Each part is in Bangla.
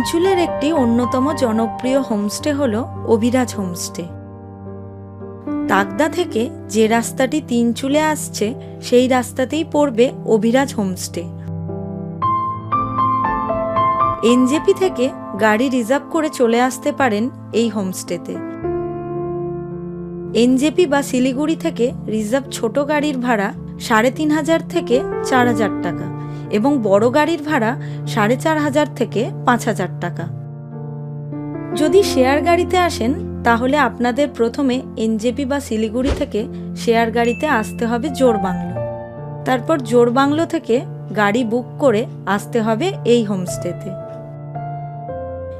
তিনচুলের একটি অন্যতম জনপ্রিয় হোমস্টে হল অভিরাজ হোমস্টে। তাকদা থেকে যে রাস্তাটি তিনচুলে আসছে, সেই রাস্তাতেই পড়বে অভিরাজ হোমস্টে। এনজেপি থেকে গাড়ি রিজার্ভ করে চলে আসতে পারেন এই হোমস্টেতে। এনজেপি বা শিলিগুড়ি থেকে রিজার্ভ ছোট গাড়ির ভাড়া সাড়ে তিন হাজার থেকে চার হাজার টাকা। এবং বড় গাড়ির ভাড়া সাড়ে চার হাজার থেকে পাঁচ হাজার টাকা। যদি শেয়ার গাড়িতে আসেন, তাহলে আপনাদের প্রথমে এনজেপি বা শিলিগুড়ি থেকে শেয়ার গাড়িতে আসতে হবে জোরবাংলো তারপর জোরবাংলো থেকে গাড়ি বুক করে আসতে হবে এই হোমস্টেতে।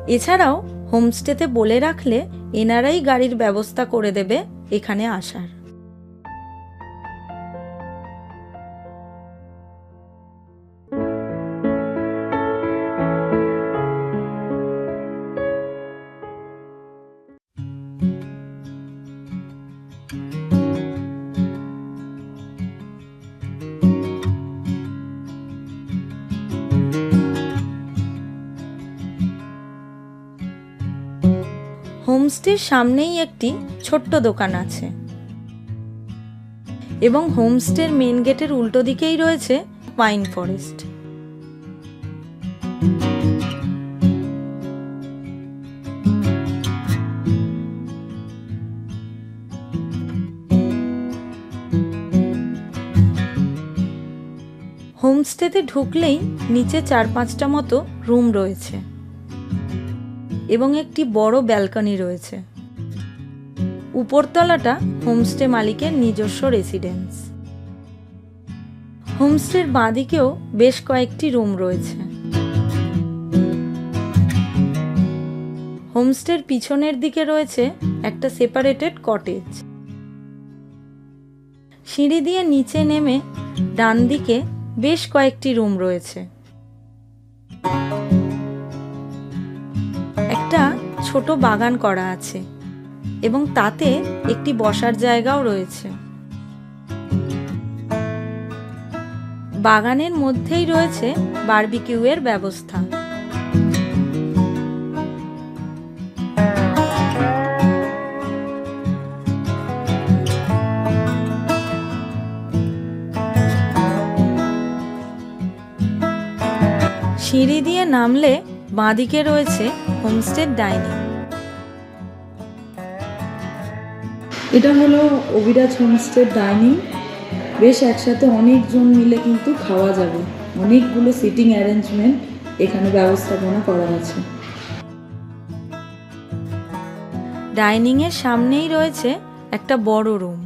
এছাড়াও হোমস্টেতে বলে রাখলে এনারাই গাড়ির ব্যবস্থা করে দেবে এখানে আসার। হোমস্টের সামনেই একটি ছোট্ট দোকান আছে। এবং হোমস্টের মেন গেটের উল্টো দিকেই রয়েছে পাইন ফরেস্ট। হোমস্টেতে ঢুকলেই নিচে চার পাঁচটা মতো রুম রয়েছে। এবং একটি বড় ব্যালকনি রয়েছে। উপরতলাটা হোমস্টে মালিকের নিজস্ব রেসিডেন্স। হোমস্টের বাঁদিকেও বেশ কয়েকটি রুম রয়েছে। হোমস্টের পিছনের দিকে রয়েছে একটা সেপারেটেড কটেজ। সিঁড়ি দিয়ে নিচে নেমে ডান দিকে বেশ কয়েকটি রুম রয়েছে। ছোট বাগান করা আছে এবং তাতে একটি বসার জায়গাও রয়েছে। বাগানের মধ্যেই রয়েছে বারবিকিউয়ের ব্যবস্থা। সিঁড়ি দিয়ে নামলে বাঁদিকে রয়েছে হোমস্টে ডাইনিং। এটা হলো অভিরাজ হোমস্টে ডাইনিং। বেশ একসাথে অনেকজন মিলে কিন্তু খাওয়া যাবে। অনেকগুলো সিটিং অ্যারেঞ্জমেন্ট এখানে ব্যবস্থাপনা করা আছে। ডাইনিং এর সামনেই রয়েছে একটা বড় রুম।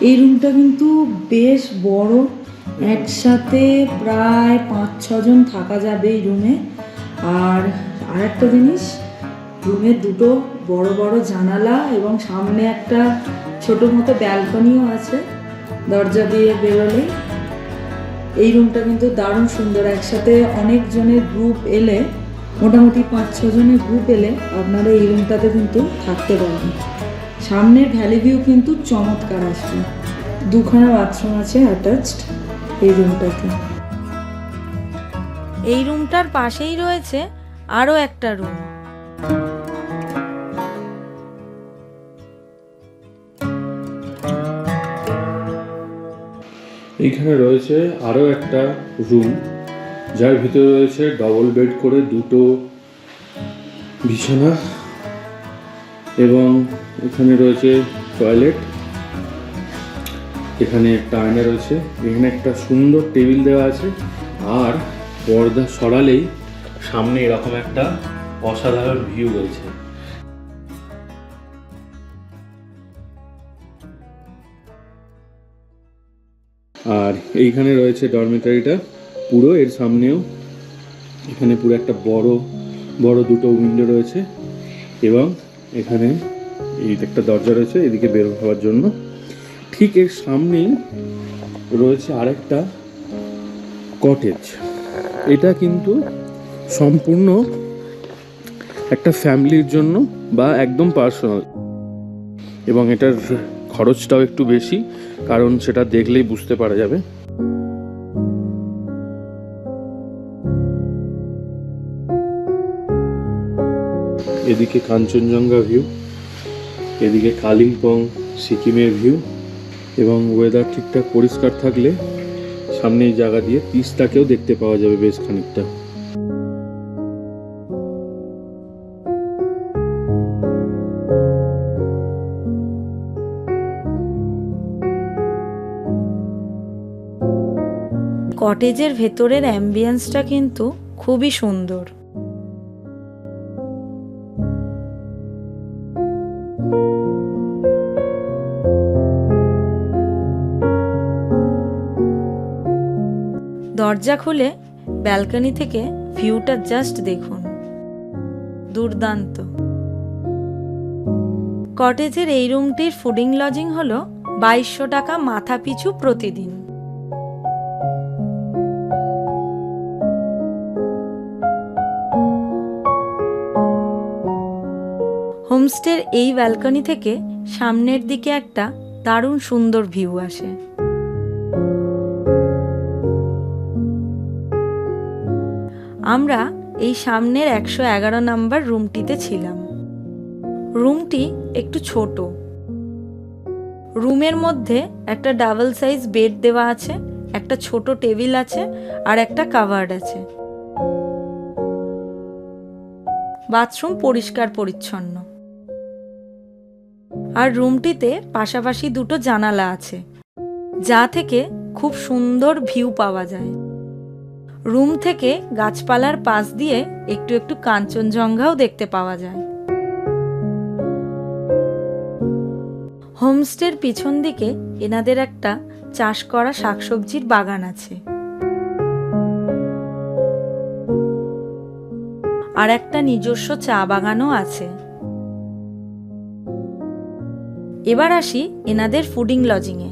এই রুমটা কিন্তু বেশ বড়। একসাথে প্রায় পাঁচ ছজন থাকা যাবে এই রুমে। আর আরেকটা জিনিস রুমে দুটো বড় বড় জানালা এবং সামনে একটা ছোট মতো ব্যালকনিও আছে দরজা দিয়ে বেরোলে। এই রুমটা কিন্তু দারুণ সুন্দর, একসাথে অনেকজনের গ্রুপ এলে, মোটামুটি পাঁচ ছজনের গ্রুপ এলে আপনারা এই রুমটাতে কিন্তু থাকতে পারবেন। সামনের ভ্যালি ভিউ কিন্তু চমৎকার আসবে দুখানা বাথরুম আছে অ্যাটাচড এই রুমটাতে। এই রুমটার পাশেই রয়েছে আরও একটা রুম এইখানে রয়েছে আরও একটা রুম যার ভিতরে রয়েছে ডবল বেড করে দুটো বিছানা এবং এখানে রয়েছে টয়লেট এখানে একটা আয়না রয়েছে, এখানে একটা সুন্দর টেবিল দেওয়া আছে, আর পর্দা সরালেই সামনে এরকম একটা অসাধারণ ভিউ রয়েছে। আর এইখানে রয়েছে ডরমেটারিটা পুরো, এর সামনেও এখানে পুরো একটা বড় বড় দুটো উইন্ডো রয়েছে এবং এখানে এই একটা দরজা রয়েছে, এদিকে বের হওয়ার জন্য। ঠিক এর সামনেই রয়েছে আরেকটা কটেজ এটা কিন্তু সম্পূর্ণ একটা ফ্যামিলির জন্য বা একদম পার্সোনাল এবং এটার খরচটাও একটু বেশি, কারণ সেটা দেখলেই বুঝতে পারা যাবে। এদিকে কাঞ্চনজঙ্ঘা ভিউ, এদিকে কালিম্পং, সিকিমের ভিউ, এবং ওয়েদার ঠিকঠাক পরিষ্কার থাকলে সামনে এই জায়গা দিয়ে তিস্তাকেও দেখতে পাওয়া যাবে বেশ খানিকটা। কটেজের ভেতরের অ্যাম্বিয়েন্সটা কিন্তু খুবই সুন্দর। দরজা খুলে ব্যালকনি থেকে ভিউটা জাস্ট দেখুন। দুর্দান্ত। কটেজের এই রুমটির ফুডিং লজিং হলো বাইশশো টাকা মাথা পিছু প্রতিদিন। হোমস্টের এই ব্যালকনি থেকে সামনের দিকে একটা দারুণ সুন্দর ভিউ আসে। আমরা এই সামনের একশো এগারো নাম্বার রুমটিতে ছিলাম। রুমটি একটু ছোট। রুমের মধ্যে একটা ডাবল সাইজ বেড দেওয়া আছে, একটা ছোট টেবিল আছে আর একটা কাভার্ড আছে। বাথরুম পরিষ্কার পরিচ্ছন্ন। আর রুমটিতে পাশাপাশি দুটো জানালা আছে, যা থেকে খুব সুন্দর ভিউ পাওয়া যায়। রুম থেকে গাছপালার পাশ দিয়ে একটু একটু কাঞ্চনজঙ্ঘাও দেখতে পাওয়া যায়। হোমস্টের পিছন দিকে এনাদের একটা চাষ করা শাকসবজির বাগান আছে। আর একটা নিজস্ব চা বাগানও আছে। এবার আসি এনাদের ফুডিং লজিংয়ে।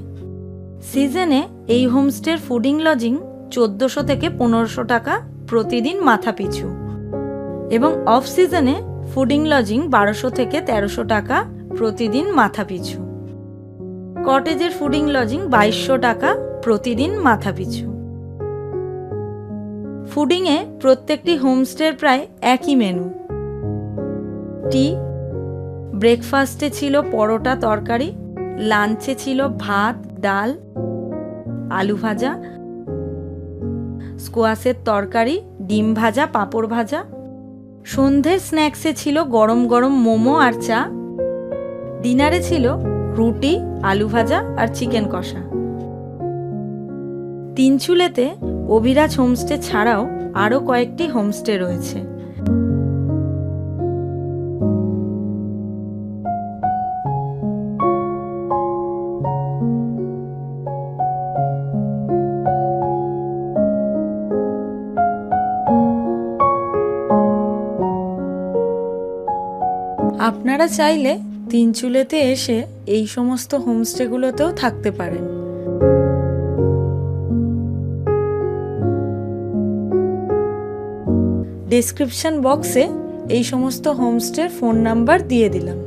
সিজনে এই হোমস্টের ফুডিং লজিং চোদ্দোশো থেকে পনেরোশো টাকা প্রতিদিন মাথা পিছু এবং অফ সিজনে ফুডিং লজিং বারোশো থেকে তেরোশো টাকা প্রতিদিন মাথা পিছু কটেজের ফুডিং লজিং বাইশশো টাকা প্রতিদিন মাথা পিছু ফুডিংয়ে প্রত্যেকটি হোমস্টের প্রায় একই মেনু। টি ব্রেকফাস্টে ছিল পরোটা তরকারি, লাঞ্চে ছিল ভাত, ডাল, আলু ভাজা, স্কোয়াশের তরকারি, ডিম ভাজা, পাঁপড় ভাজা। সন্ধ্যের স্ন্যাক্সে ছিল গরম গরম মোমো আর চা। ডিনারে ছিল রুটি, আলু ভাজা আর চিকেন কষা। তিনচুলেতে অভিরাজ হোমস্টে ছাড়াও আরও কয়েকটি হোমস্টে রয়েছে। আপনারা চাইলে তিনচুলেতে এসে এই সমস্ত হোমস্টেগুলোতেও থাকতে পারেন। ডিসক্রিপশন বক্সে এই সমস্ত হোমস্টের ফোন নাম্বার দিয়ে দিলাম।